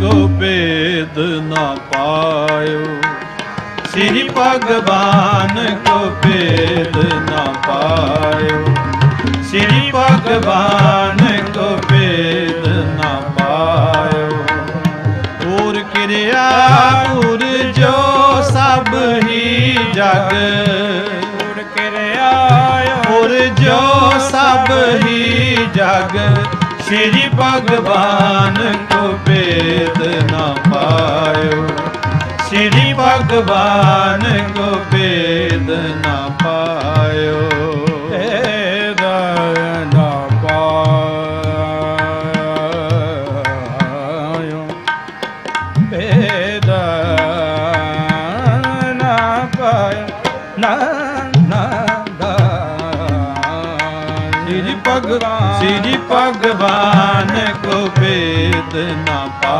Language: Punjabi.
ਕੋ ਭੇਦ ਨਾ ਪਾਇਓ। ਸ੍ਰੀ ਭਗਵਾਨ ਕੋ ਭੇਦ ਨਾ ਪਾਇਓ। ਸ੍ਰੀ ਭਗਵਾਨ ਕੋ ਭੇਦ ਨਾ ਪਾਇਓ। ਪੂਰ ਕਿਰਿਆ ਪੂਰ ਜੋ ਸਭ ਹੀ ਜਗ। ਪੂਰ ਕਿਰਿਆ ਜੋ ਸਭ ਹੀ ਜਗ। ਸ੍ਰੀ ਭਗਵਾਨ ਸ੍ਰੀ ਭਗਵਾਨ ਕੋ ਭੇਦ ਨਾ ਪਾਇਓ। ਭੇਦ ਨਾ ਪਾਇਓ। ਭੇਦ ਨਾ ਪਾਇਓ। ਨਾ ਭਗਵਾਨ ਸ੍ਰੀ ਭਗਵਾਨ ਕੋ ਭੇਦ ਨਾ ਪਾ